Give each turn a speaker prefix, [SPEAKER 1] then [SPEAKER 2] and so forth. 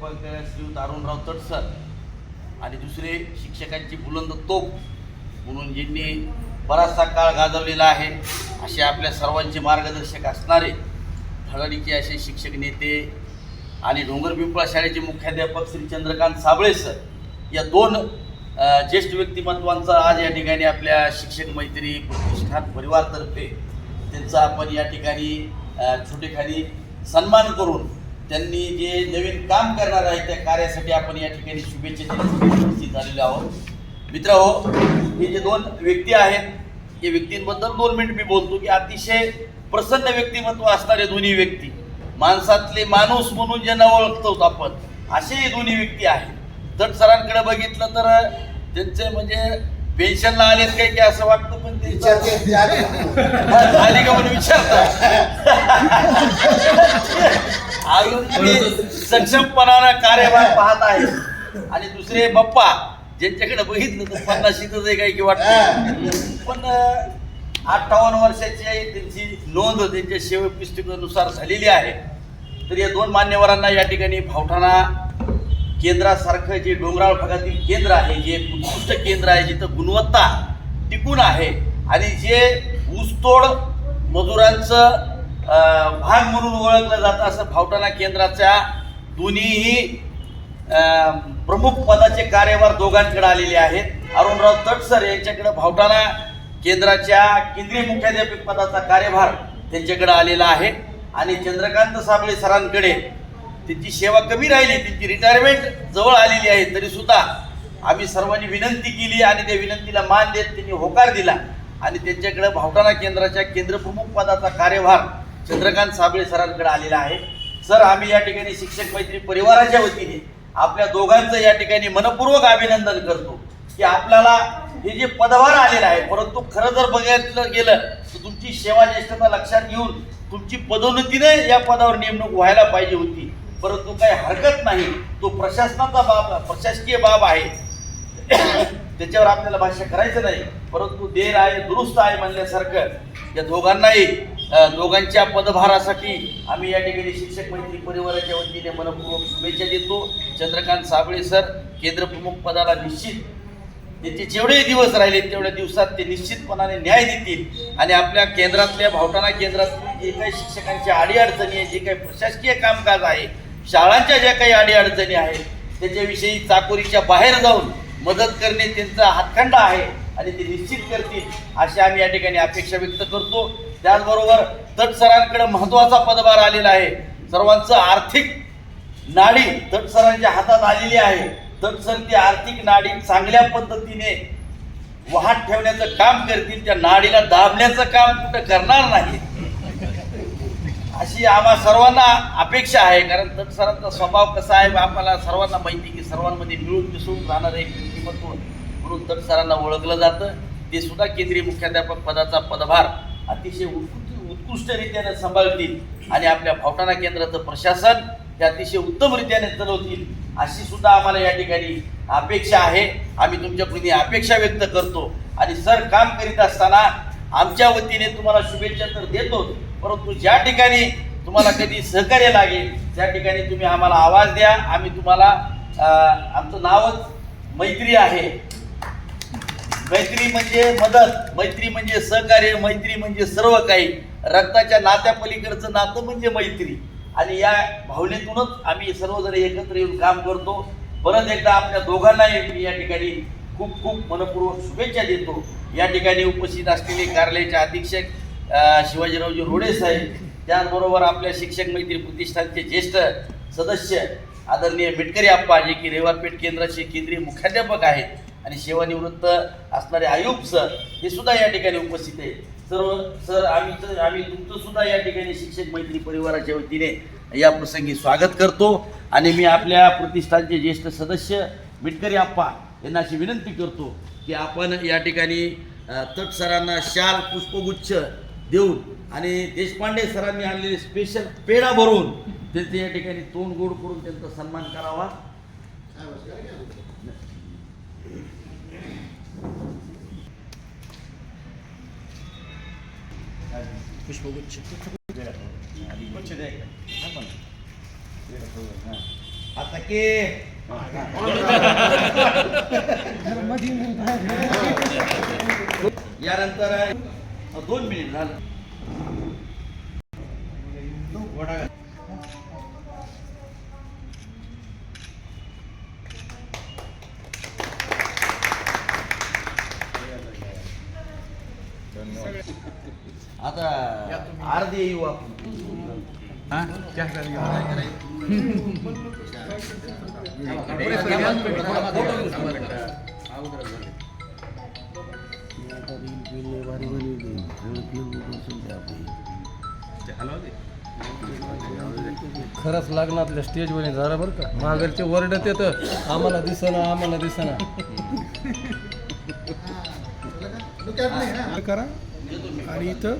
[SPEAKER 1] मुख्याध्यापक श्रीयुत अरुणराव तटसर आणि दुसरे शिक्षकांची बुलंद तोप म्हणून ज्यांनी बराचसा काळ गाजवलेला आहे. असे आपल्या सर्वांचे मार्गदर्शक असणारे धडाडीचे असे शिक्षक नेते आणि डोंगर पिंपळा शाळेचे मुख्याध्यापक श्री चंद्रकांत साबळे सर या दोन ज्येष्ठ व्यक्तिमत्वांचा आज या ठिकाणी आपल्या शिक्षक मैत्री प्रतिष्ठान परिवारतर्फे त्यांचा आपण या ठिकाणी अ, छोटेखानी सन्मान करून त्यांनी जे नवीन काम करणार आहे त्या कार्यासाठी आपण या ठिकाणी शुभेच्छा देण्यासाठी उपस्थित झालेलो आहोत. मित्र हो हे जे दोन व्यक्ती आहेत या व्यक्तींबद्दल दोन मिनिट मी बोलतो की अतिशय प्रसन्न व्यक्तिमत्व असणारे दोन्ही व्यक्ती माणसातले माणूस म्हणून ज्यांना ओळखतो आपण असे हे दोन्ही व्यक्ती आहेत. जट सरांकडे बघितलं तर त्यांचे म्हणजे पेन्शनला आलेत काय की असं वाटतं पण ते आली का म्हणून विचारतात. सक्षमपणानं कार्यभार पाहत आहे. आणि दुसरे बाप्पा ज्यांच्याकडे बघितलं तर पन्नाशीतच आहे काय की वाटतं. पण अठ्ठावन्न वर्षाची त्यांची नोंद त्यांच्या सेवा पुस्तकानुसार झालेली आहे. तर या दोन मान्यवरांना या ठिकाणी भावठाणा केंद्रासारखं जे डोंगराळ भागातील केंद्र आहे जे उत्कृष्ट केंद्र आहे जिथं गुणवत्ता टिकून आहे. आणि जे ऊसतोड मजुरांचं भाग म्हणून ओळखलं जातं असं भावटाणा केंद्राच्या दोन्हीही प्रमुख पदाचे कार्यभार दोघांकडे आलेले आहेत. अरुणराव तटसर यांच्याकडे भावटाणा केंद्राच्या केंद्रीय मुख्याध्यापक पदाचा कार्यभार त्यांच्याकडे आलेला आहे. आणि चंद्रकांत साबळे सरांकडे त्यांची सेवा कमी राहिली त्यांची रिटायरमेंट जवळ आलेली आहे तरी सुद्धा आम्ही सर्वांनी विनंती केली आणि त्या विनंतीला मान देत त्यांनी होकार दिला. आणि त्यांच्याकडे भावटाणा केंद्राच्या केंद्रप्रमुख पदाचा कार्यभार चंद्रकांत साबळे सरांकडे आलेला आहे. सर आम्ही या ठिकाणी शिक्षक मैत्री परिवाराच्या वतीने आपल्या दोघांचं या ठिकाणी मनपूर्वक अभिनंदन करतो की आपल्याला हे जे पदभार आलेलं आहे परंतु खरं जर बघितलं गेलं तर तुमची सेवा ज्येष्ठता लक्षात घेऊन तुमची पदोन्नतीने या पदावर नेमणूक व्हायला पाहिजे होती. परंतु काही हरकत नाही. तो प्रशासनाचा बाब प्रशासकीय बाब आहे. त्याच्यावर आपल्याला भाष्य करायचं नाही. परंतु देर आहे दुरुस्त आहे म्हणल्यासारखं या दोघांनाही दोघांच्या पदभारासाठी आम्ही या ठिकाणी शिक्षक मैत्री परिवाराच्या वतीने मनपूर्वक शुभेच्छा देतो. चंद्रकांत साबळे सर केंद्रप्रमुख पदाला निश्चित त्यांचे जेवढे दिवस राहिले तेवढ्या दिवसात ते निश्चितपणाने न्याय देतील. आणि आपल्या केंद्रातल्या भावटाना केंद्रात जे काही शिक्षकांच्या अडीअडचणी आहे जे काही प्रशासकीय कामकाज आहे शाळांच्या ज्या काही अडीअडचणी आहेत त्याच्याविषयी चाकोरीच्या बाहेर जाऊन मदत करणे त्यांचा हातखंडा आहे आणि ते निश्चित करतील अशी आम्ही या ठिकाणी अपेक्षा व्यक्त करतो. त्याचबरोबर तट सरांकडे महत्त्वाचा पदभार आलेला आहे. सर्वांचं आर्थिक नाडी तट सरांच्या हातात आलेली आहे. तट सर ती आर्थिक नाडी चांगल्या पद्धतीने वाहत ठेवण्याचं काम करतील. त्या नाडीला दाबण्याचं काम कुठं करणार नाही. अशी आम्हा सर्वांना अपेक्षा आहे. कारण तट सरांचा स्वभाव कसा आहे आम्हाला सर्वांना माहिती की सर्वांमध्ये मिळून मिसळून राहणारं एक व्यक्तिमत्व म्हणून तट सरांना ओळखलं जातं. ते सुद्धा केंद्रीय मुख्याध्यापक पदाचा पदभार अतिशय उत्कृष्ट उत्कृष्टरित्याने सांभाळतील आणि आपल्या भावटाणा केंद्राचं प्रशासन हे अतिशय उत्तमरित्याने चालवतील अशी सुद्धा आम्हाला या ठिकाणी अपेक्षा आहे. आम्ही तुमच्याकडून ही अपेक्षा व्यक्त करतो. आणि सर काम करीत असताना आमच्या वतीने तुम्हाला शुभेच्छा तर देतो परंतु ज्या ठिकाणी तुम्हाला कधी सहकार्य लागेल त्या ठिकाणी तुम्ही आम्हाला आवाज द्या. आम्ही तुम्हाला आमचं नावच मैत्री आहे. मैत्री म्हणजे मदत मैत्री म्हणजे सहकार्य मैत्री म्हणजे सर्व काही. रक्ताच्या नात्या पलीकडचं नातं म्हणजे मैत्री. आणि या भावनेतूनच आम्ही सर्वजण एकत्र येऊन काम करतो. परत एकदा आपल्या दोघांनाही मी या ठिकाणी खूप खूप मनपूर्वक शुभेच्छा देतो. या ठिकाणी उपस्थित असलेले कार्यालयाचे अधीक्षक शिवाजीरावजी रोडे साहेब त्याचबरोबर आपल्या शिक्षक मैत्री प्रतिष्ठानचे ज्येष्ठ सदस्य आदरणीय मिटकरी आप्पा जे की रेवारपेठ केंद्राचे केंद्रीय मुख्याध्यापक आहेत आणि सेवानिवृत्त असणारे आयुब सर हे सुद्धा या ठिकाणी उपस्थित आहे सर्व सर आम्ही तर- आम्ही तुमचं सुद्धा या ठिकाणी शिक्षक मैत्री परिवाराच्या वतीने या प्रसंगी स्वागत करतो आणि मी आपल्या प्रतिष्ठानचे ज्येष्ठ सदस्य मिटकरी आप्पा यांना अशी विनंती करतो की आपण या ठिकाणी तट सरांना शाल पुष्पगुच्छ देऊन आणि देशपांडे सरांनी आणलेले स्पेशल पेढा भरून त्यांचे या ठिकाणी तोंड गोड करून त्यांचा सन्मान करावा. पुष्पगुच्छ आता के. यानंतर दोन मिनिट झालं. आता अर्धे येऊ आपण.
[SPEAKER 2] खरंच लग्नातल्या स्टेजवर झालं बरं का. माघारचे वरडत येतं. आम्हाला दिसना आम्हाला दिसना.
[SPEAKER 3] करा. आणि इथं